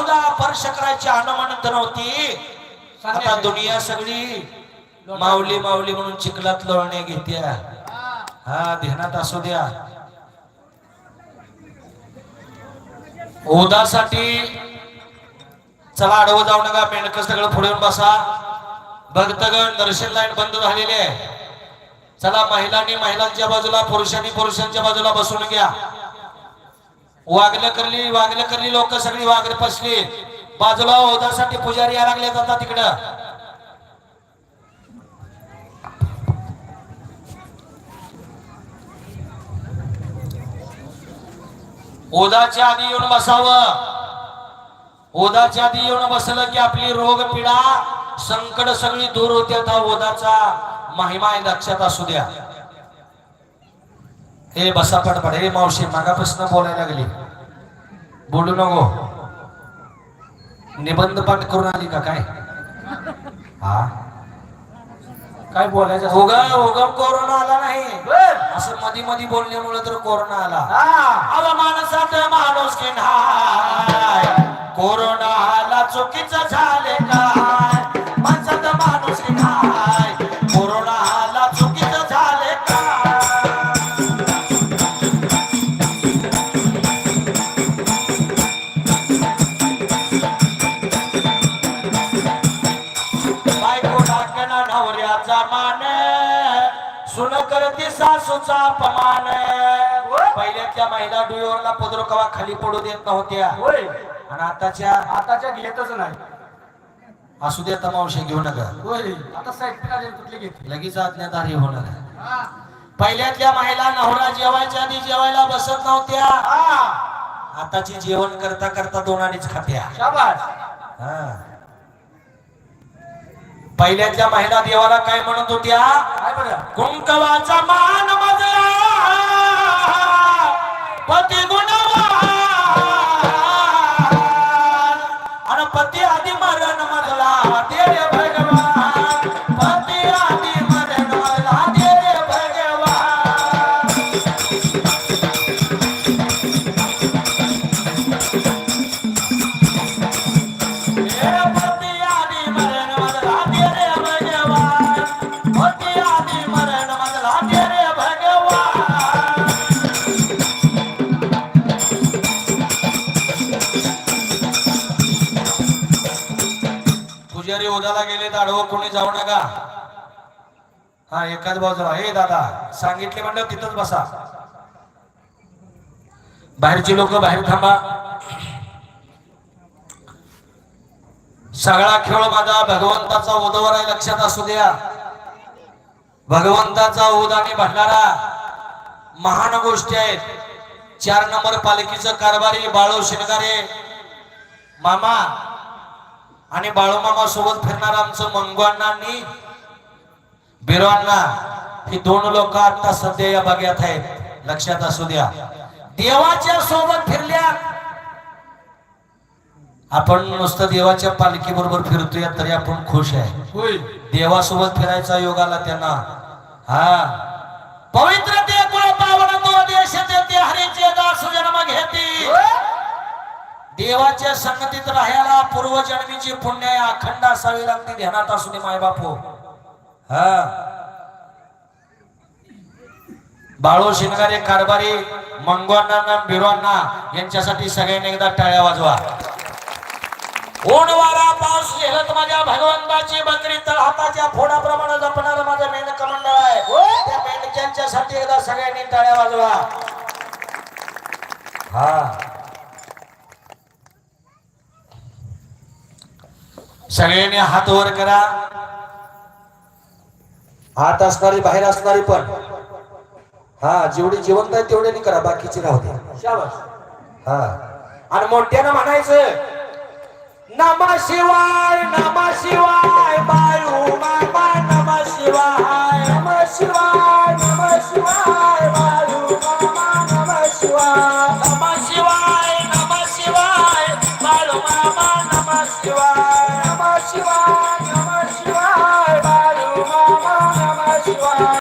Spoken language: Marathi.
सुद्धा स्पर्श करायची अनमनत नव्हती. आता दुनिया सगळी माऊली माऊली म्हणून चिखलात लोळणे घेत्या. हा ध्यानात असू द्या. ओदासाठी चला आडवं जाऊ नका मेंढक सगळं पुढे बसा. भक्तगण दर्शन लाईन बंद झालेली आहे. चला महिलांनी महिलांच्या बाजूला पुरुषांनी पुरुषांच्या बाजूला बसून घ्या. वागलं करली वागलं करली लोक सगळी वागले पसली बाजूला ओदासाठी पुजारी या लागले जातात तिकडं. ओदाच्या आधी येऊन बसावं. ओदाच्या आधी येऊन बसलं की आपली रोग पिढा संकट सगळी दूर होते. आता ओदाचा महिमा लक्षात असू द्या. हे बसा पडपड हे मावशी मागापासून बोलायला लागली. बोलू नको. निबंध पाठ करून आली का काय? हा? काय बोलायचं? उगम उगम कोरोना आला नाही. असं मधी मधी बोलण्यामुळे तर कोरोना आला. अव माणसात माणूस की नाही. कोरोना आला चुकीचं झाले काय नवऱ्याचा मान सुन करती सासूचा अपमान. पहिल्याच्या महिला डुईवरला पदर कवा खाली पडू देत नव्हत्या. आणि आताच्या आताच्या घेतच नाही. असू दे तमावशे घेऊ नका. आता साहित्य कुठले घेतले? लगेच आज्ञाधारी होणार पहिल्यातल्या महिला नवरा जेवायच्या आधी जेवायला बसत नव्हत्या. आताची जेवण करता करता दोन अडीच खात्या. हा. पहिल्यातल्या महिला देवाला काय म्हणत होत्या? कुंकवाचा मान मजला. पती उद्याला गेले दाढव कोणी जाऊ नका. हा एकाच बाजूला. हे दादा सांगितले म्हणलं तिथंच बसा. बाहेरची लोक बाहेर थांबा. सगळा खेळ माझा भगवंताचा उदवर आहे लक्षात असू द्या. भगवंताचा उद आणि भंडारा महान गोष्टी आहेत. चार नंबर पालखीचं कारभारी बाळू शिनगारे मामा आणि बाळूमामा सोबत फिरणार आमचं मंगवांनांनी बिरवांना ही दोन लोक आता सध्या या बग्यात आहेत. लक्षात असू द्या. देवाच्या सोबत फिरल्या. आपण नुसतं देवाच्या पालखी बरोबर फिरतोय तरी आपण खुश आहे. देवासोबत फिरायचा योग आला त्यांना. हा. पवित्र ते कुळ पावन तो देश ते हरीचे दास जन्म घेती. देवाच्या संगतीत राहायला पूर्वजन्मीची पुण्य आहे, अखंड असावी लागते ध्यानात असू दे मायबापू. हा. बाळू शिंगारे कारभारी मंगवांना बिरवांना यांच्यासाठी सगळ्यांनी एकदा टाळ्या वाजवा. ऊन वारा पाऊस झेलत माझ्या भगवंताची बकरी तर हाताच्या फोडाप्रमाणे जपणार माझं मेनक मंडळ आहे. त्या मेनक्यांच्यासाठी एकदा सगळ्यांनी टाळ्या वाजवा. हा. सगळ्यांनी हात वर करा. हात असणारी बाहेर असणारी पण. हा जेवढी जिवंत आहे तेवढ्यानी करा बाकीची राहू द्या हा. आणि मोठ्यानं म्हणायचं नामा शिवाय नामा शिवाय बाळू बाबा नामा शिवाय नामा शिवाय नामा शिवाय बायू बाबा नामा शिवाय नामा शिवाय नामा शिवाय बाळू